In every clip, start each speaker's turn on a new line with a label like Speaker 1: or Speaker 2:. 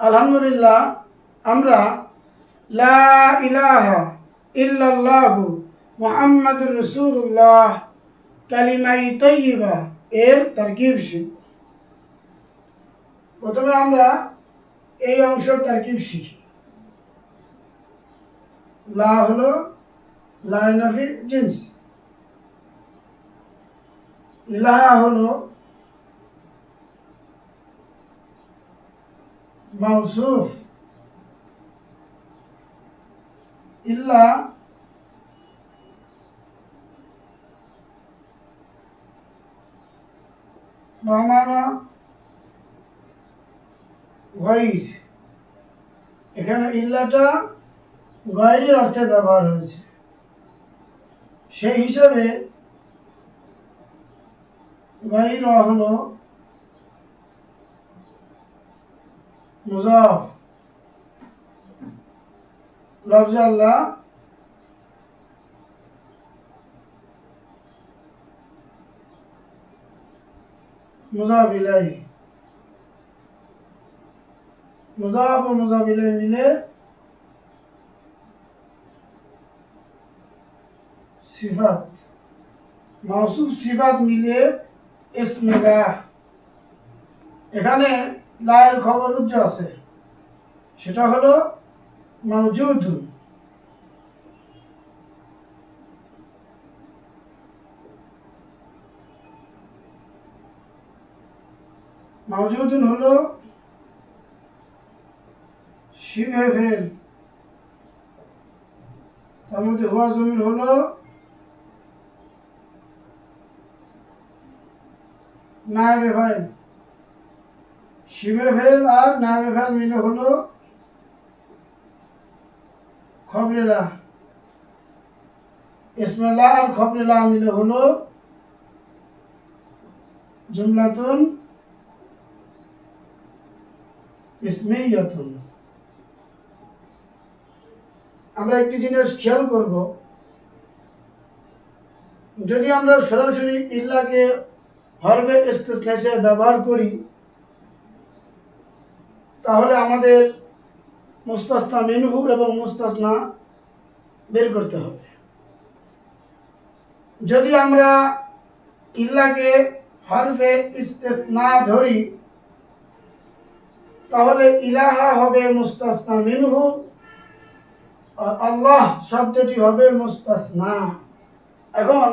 Speaker 1: আলহামদুলিল্লাহ, আমরা লা ইলাহা ইল্লাল্লাহু মুহাম্মাদুর রাসূলুল্লাহ, কালিমাই তৈয়বা এর তারকিব শিখ প্রথমে আমরা এই অংশের তারকিব শিখি। লা হলো লাইনাফি জিন্স। ইলাহা হলো মৌসুফ ইল্লা বামানা গাইর। এখানে ইল্লাটা গাইরের অর্থে ব্যবহার হয়েছে। সেই হিসাবে গাইর হলো মুজাফ। লফজ আল্লাহ। মুজাফ ইলাই মুজাফ ও মুজাফ ইলাই মিলে সিফাত। মাউসুফ সিফাত মিলে ইসমিল্লাহ। এখানে লায়ের খবর উজ্জ আছে। সেটা হলো মৌজুদ মৌজুদুন হলো শিবে তার মধ্যে হুয়া জমির হলো নায়বে ফাইল শিবে ফেল আর নায়বে ফেল মিলে হলো খবরেলা। ইসমেলা আর খবরেলা মিলে হলো জুমলাতুন ইসমিয়াতুন। আমরা একটি জিনিস খেয়াল করব। যদি আমরা সরাসরি ইল্লাকে হরবে ইস্তেসনা ব্যবহার করি তাহলে আমাদের মুস্তাসনা মিনহু এবং মুস্তাসনা বের করতে হবে। যদি আমরা ইল্লাকে হরফে ইস্তেসনা ধরি, তাহলে ইলাহা হবে মুস্তাসনা মিনহু আর আল্লাহ শব্দটি হবে মুস্তাসনা। এখন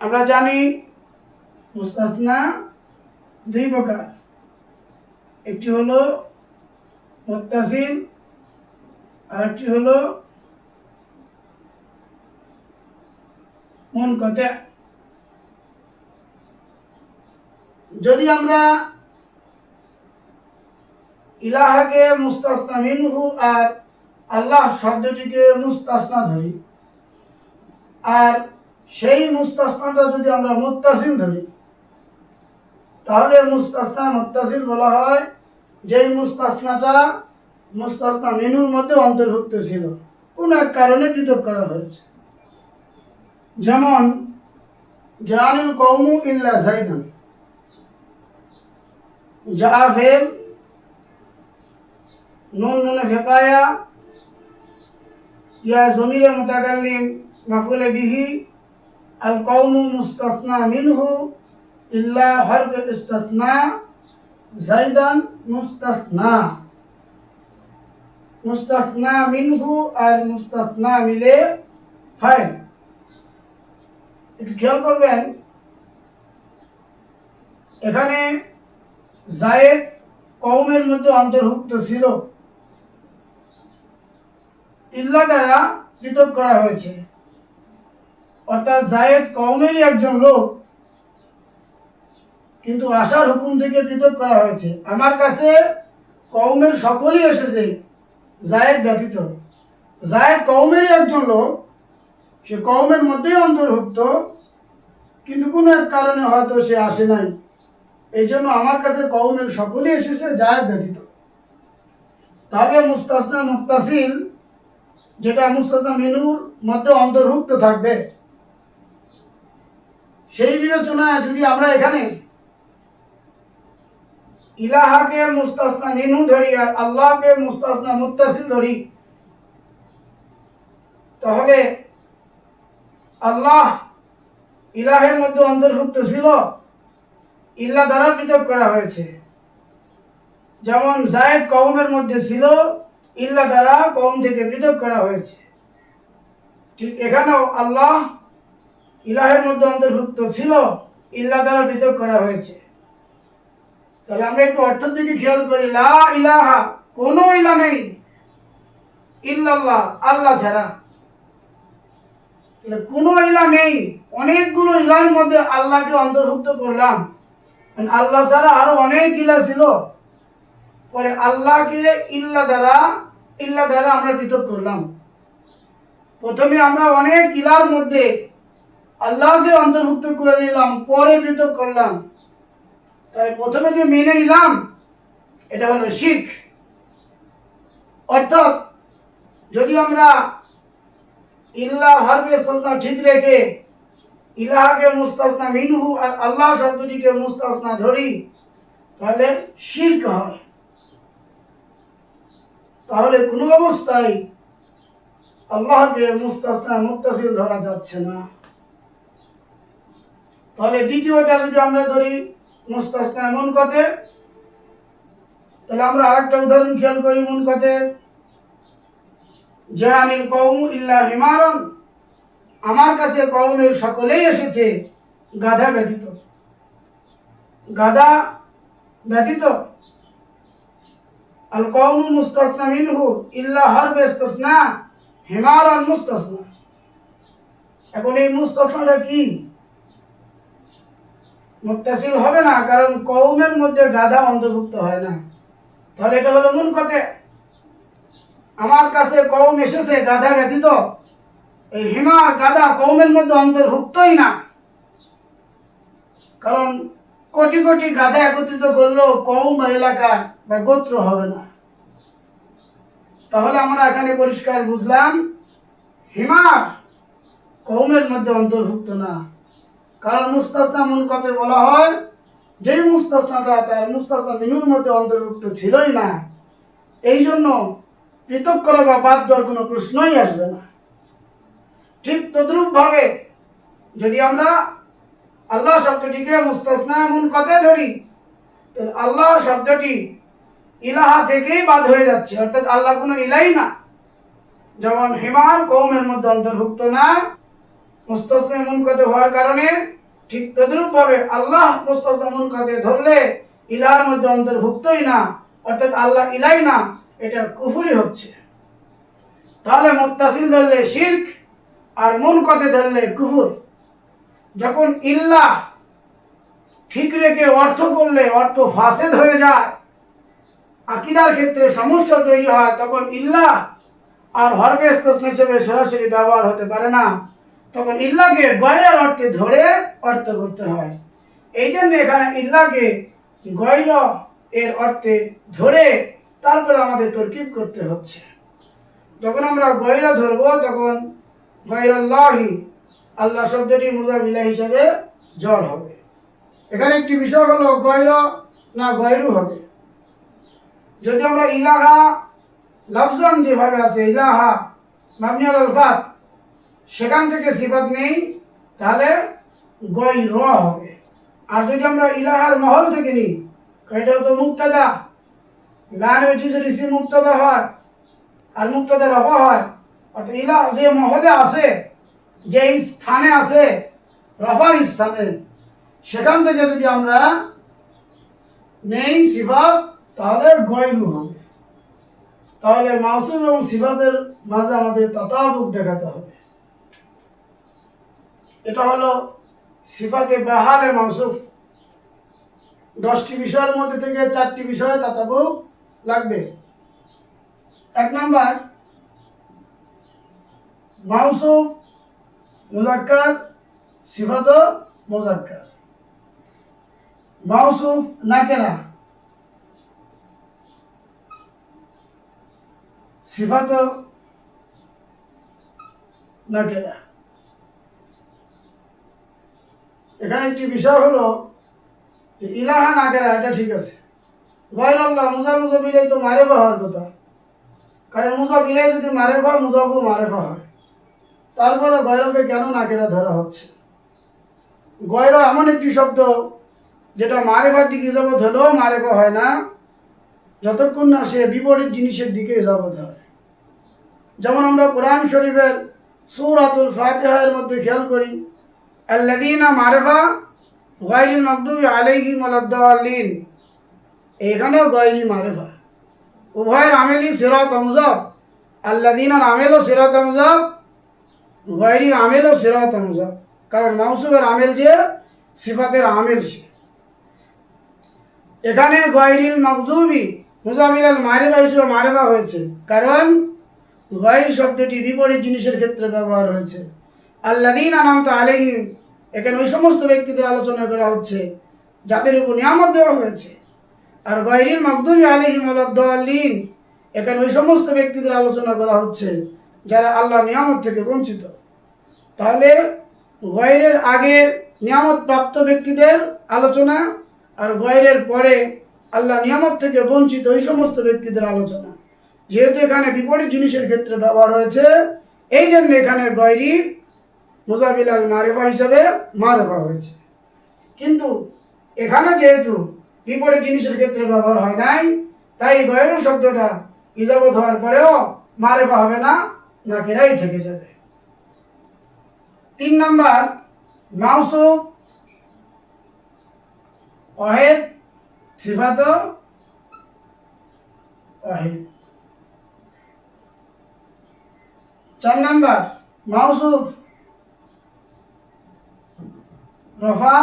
Speaker 1: আমরা জানি মুস্তাসনা দুই প্রকার। একটি হলো আর একটি হলো মুনকতে। যদি আমরা ইলাহাকে মুস্তাসনা মিনহু আর আল্লাহ শব্দটিকে মুস্তাসনা ধরি, আর সেই মুস্তাসনাটা যদি আমরা মুত্তাসিল ধরি তাহলে মুস্তাসনা মুত্তাসিল বলা হয়, যেই মুস্তাসনাটা মুস্তাসনা মিনুর মধ্যে অন্তর্ভুক্ত ছিল। কোন এক কারণে পৃথক করা হয়েছে। যেমন জানিল কৌমু ইল্লা জাইদান জাফেল নুন নুনে ফেকায়া, ইয়া জমিরে মুতাকাল্লিম মাফুলে বিহি, আল কৌমু মুস্তাসনা মিনহু ইল্লা হরফ ইস্তাসনা জাইদান মুস্তাসনা। মুস্তাসনা মিনহু আর মুস্তাসনা মিলে ফাইল। একটু খেয়াল করবেন, এখানে জায়েদ কৌমের মধ্যে অন্তর্ভুক্ত ছিল। ইল্লা দ্বারা পৃথক করা হয়েছে। অর্থাৎ জায়েদ কৌমেরই একজন লোক। কিন্তু আসার হুকুম থেকে পৃথক করা হয়েছে। আমার কাছে কৌমের সকলেই এসেছে, জায়েদ ব্যতীত। জায়েদ কৌমেরই একজন লোক। সে কৌমের মধ্যেই অন্তর্ভুক্ত। কিন্তু কোনো এক কারণে হয়তো সে আসে নাই। এই জন্য আমার কাছে কৌমের সকলেই এসেছে, জায়েদ ব্যতীত। তাহলে মুস্তাসনা মুক্তাসিল, যেটা মুস্তাসনা মিনুর মধ্যে অন্তর্ভুক্ত থাকবে, সেই বিবেচনায় যদি আমরা এখানে ইলাহাকে মুস্তাসনা মিনহু ধরি আর আল্লাহকে মুস্তাসনা, মুত্তাসিল ধরি। তাহলে আল্লাহ ইলাহের মধ্যে অন্তর্ভুক্ত ছিল, ইল্লা দ্বারা পৃথক করা হয়েছে। যেমন জায়েদ কওমের মধ্যে ছিল, ইল্লা দ্বারা কওম থেকে পৃথক করা হয়েছে। ঠিক এখানেও আল্লাহ ইলাহের মধ্যে অন্তর্ভুক্ত ছিল, ইল্লা দ্বারা পৃথক করা হয়েছে। তাহলে আমরা একটু অর্থের দিকে খেয়াল করি। লা ইলাহা, কোনো ইলা নেই। ইল্লাল্লাহ, আল্লাহ ছাড়া। তাহলে কোনো ইলা নেই। অনেকগুলো ইলার মধ্যে আল্লাহকে অন্তর্ভুক্ত করলাম। মানে আল্লাহ ছাড়া আরও অনেক ইলা ছিল। পরে আল্লাহকে ইল্লা দ্বারা ইল্লা দ্বারা আমরা পৃথক করলাম। প্রথমে আমরা অনেক ইলার মধ্যে আল্লাহকে অন্তর্ভুক্ত করে নিলাম, পরে পৃথক করলাম। তাই প্রথমে যে মেনে নিলাম, এটা হলো শিখ অর্থাৎ যদি আমরা ইল্লাহ হরবে সস্তা ঠিক রেখে ইলাহাকে মুস্তাসনা মিনহু আর আল্লাহ শব্দটিকে মুস্তাসনা ধরি, তাহলে শির্ক হয়। তাহলে কোনো অবস্থায় আল্লাহকে মুস্তাসনা মুত্তাসিল ধরা যাচ্ছে না। তাহলে দ্বিতীয়টা যদি আমরা ধরি মুস্তাসনা মুনকতে তাহলে আমরা আরেকটা উদাহরণ খেয়াল করি মুনকতে জানিল কৌম ইল্লা হিমারন। আমার কাছে কৌমের সকলেই এসেছে গাধা ব্যতীত। গাধা ব্যতীত। আল কৌম মুস্তাসনা মিনহু ইল্লা হরব ইস্তাসনা হিমারন মুস্তাসনা। এখন এই মুস্তাসনাটা কি? মুত্তাসিল হবে না, কারণ কৌমের মধ্যে গাধা অন্তর্ভুক্ত হয় না। তাহলে এটা হলো মূল কথা। আমার কাছে কৌম এসেছে, গাধা ব্যতীত এই হিমা গাধা কৌমের মধ্যে অন্তর্ভুক্তই না। কারণ কোটি কোটি গাধা একত্রিত করলেও কৌম বা এলাকা বা গোত্র হবে না। তাহলে আমরা এখানে পরিষ্কার বুঝলাম হিমার কৌমের মধ্যে অন্তর্ভুক্ত না। কারণ মুস্তাসনা মূল কথা বলা হয়, যেই মুস্তাসনাটা তার মুস্তাসনা মিনুর মধ্যে অন্তর্ভুক্ত ছিলই না, এই জন্য পৃথক করা বা বাদ দেওয়ার কোনো প্রশ্নই আসবে না। ঠিক তদ্রুপ ভাবে যদি আমরা আল্লাহ শব্দটিকে মুস্তাসনা কথায় ধরি, তাহলে আল্লাহ শব্দটি ইলাহা থেকেই বাদ হয়ে যাচ্ছে, অর্থাৎ আল্লাহ কোনো ইলাই না। যেমন হিমার কৌমের মধ্যে অন্তর্ভুক্ত না মুস্তাসনা মুনকাতে হওয়ার কারণে ঠিক তদ্রুপ ভাবে আল্লাহ মুনকাতে ধরলে ইলাহার মধ্যে অন্তর্ভুক্তই না, অর্থাৎ আল্লাহ ইলাই না, এটা কুফুরি হচ্ছে। তাহলে ধরলে শির্ক আর মুনকাতে ধরলে কুফুর। যখন ইল্লাহ ঠিক রেখে অর্থ করলে অর্থ ফাসেদ হয়ে যায়, আকিদার ক্ষেত্রে সমস্যা তৈরি হয়, তখন ইল্লাহ আর হরবে হিসেবে সরাসরি ব্যবহার হতে পারে না। তখন ইল্লাকে গয়রার অর্থে ধরে অর্থ করতে হয়। এই জন্য এখানে ইল্লাকে গয়র এর অর্থে ধরে তারপরে আমাদের তরকিব করতে হচ্ছে। যখন আমরা গয়রা ধরবো, তখন গয়রাল্লাহি আল্লাহ শব্দটি মুজাবিল্লা হিসাবে জল হবে। এখানে একটি বিষয় হলো গয়র না গয়রু হবে। যদি আমরা ইলাহা, লফজান যেভাবে আছে, ইলাহা মাবনিয়াল আলফাত সেখান থেকে সিফাত নেই, তাহলে গই র হবে। আর যদি আমরা ইলাহার মহল থেকে নিই এটা তো মুক্তাদা। লান যদি সে মুক্তাদা হয়, আর মুক্তাদা রফা হয়। অর্থাৎ ইলা যে মহলে আছে যে স্থানে আছে, রফার স্থানে, সেখান থেকে যদি আমরা নেই সিফাত, তাহলে গয়রু হবে। তাহলে মাসুম এবং সিফাতের মাঝে আমাদের ততাবুক দেখাতে হবে। এটা হলো সিফাতে বাহালে মাউসুফ। দশটি বিষয়ের মধ্যে থেকে চারটি বিষয়ে তাতাবুক লাগবে। এক নাম্বার, মাউসুফ, মুজাক্কার, সিফাত মুজাক্কার। মাউসুফ নাকেরা সিফাত নাকেরা এখানে একটি বিষয় হলো যে ইলাহা নাকেরা এটা ঠিক আছে। গয়ের আল্লাহ মুজা মুজা বিলাই তো মারেফা হওয়ার কথা। কারণ মুজা বিলাই যদি মারেফা মুজাফু মারেফা হয়। তারপরে গয়রকে কেন নাকেরা ধরা হচ্ছে? গয়র এমন একটি শব্দ যেটা মারেফার দিকে ইজাবত হলেও মারেফা হয় না, যতক্ষণ না সে বিপরীত জিনিসের দিকে ইজাবত হয়। যেমন আমরা কোরআন শরীফের সুরাতুল ফাতিহার মধ্যে খেয়াল করি আল্লাদিনা মারেফা গাইরিল মকদুবি আলাইহিম আলাদ্দালিন এখানেও গাইরি মারেফা। উভয়ের আমেলি সিরাত আমজাব আল্লাদিনার আমেলও সিরাত আমজাব গাইরির আমেলও সিরাত আমজাব কারণ মাউসুবের আমেল যে, সিফাতের আমেল সে। এখানে গয়রিল মকদুবি মুজামিলাল মারেবা হিসেবে মারেবা হয়েছে। কারণ গয়ের শব্দটি বিপরীত জিনিসের ক্ষেত্রে ব্যবহার হয়েছে। আল্লাদিন আনামত আলহিম এখানে ওই সমস্ত ব্যক্তিদের আলোচনা করা হচ্ছে, যাদের উপর নিয়ামত দেওয়া হয়েছে। আর গয়রিল মকদুবি আলহিম আল্লাহ্লিন এখানে ওই সমস্ত ব্যক্তিদের আলোচনা করা হচ্ছে, যারা আল্লাহ নিয়ামত থেকে বঞ্চিত। তাহলে গয়রের আগে নিয়ামত প্রাপ্ত ব্যক্তিদের আলোচনা, আর গয়রের পরে আল্লাহ নিয়ামত থেকে বঞ্চিত ওই সমস্ত ব্যক্তিদের আলোচনা। যেহেতু এখানে বিপরীত জিনিসের ক্ষেত্রে ব্যবহার হয়েছে, এই জন্য এখানে গয়রি মুজাবিল আল মারেফা হিসাবে মারেফা হয়েছে। কিন্তু এখানে যেহেতু বিপরীত জিনিসের ক্ষেত্রে ব্যবহার হয় নাই, তাই গয়ের শব্দটা ইজাবত হওয়ার পরেও মারেফা হবে না, নাকিরাই থেকে যাবে। তিন নাম্বার, মাউসুফ অহেদ সিফাত অহেদ। চার নাম্বার, মাউসুফ রফা,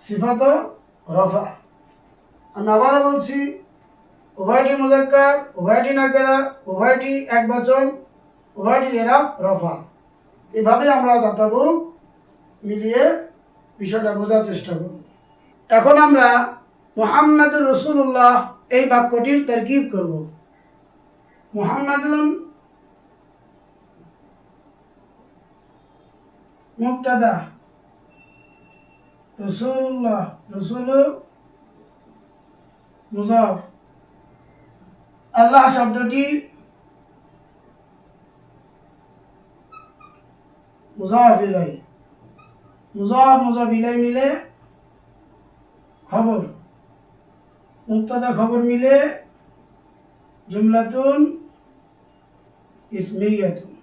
Speaker 1: সিফাত রফা। আমি আবারও বলছি, উভয়টি মুজাক্কার, উভয়টি নাকেরা, উভয়টি এক বচন, উভয়টি এরা রফা। এভাবে আমরা দাতাবু মিলিয়ে বিষয়টা বোঝার চেষ্টা করব। এখন আমরা মোহাম্মদুর রসুল্লাহ এই বাক্যটির তারকিব করব। মোহাম্মদুন মুক্তাদা। রসুল্লাহ রসুল মুজাফ। আল্লাহ শব্দটি মুজাফ ইলাই। মুজাফ মুজাফ ইলাই মিলে খবর। মুক্তাদা খবর মিলে জুমলাতুন ইসমিয়াতুন।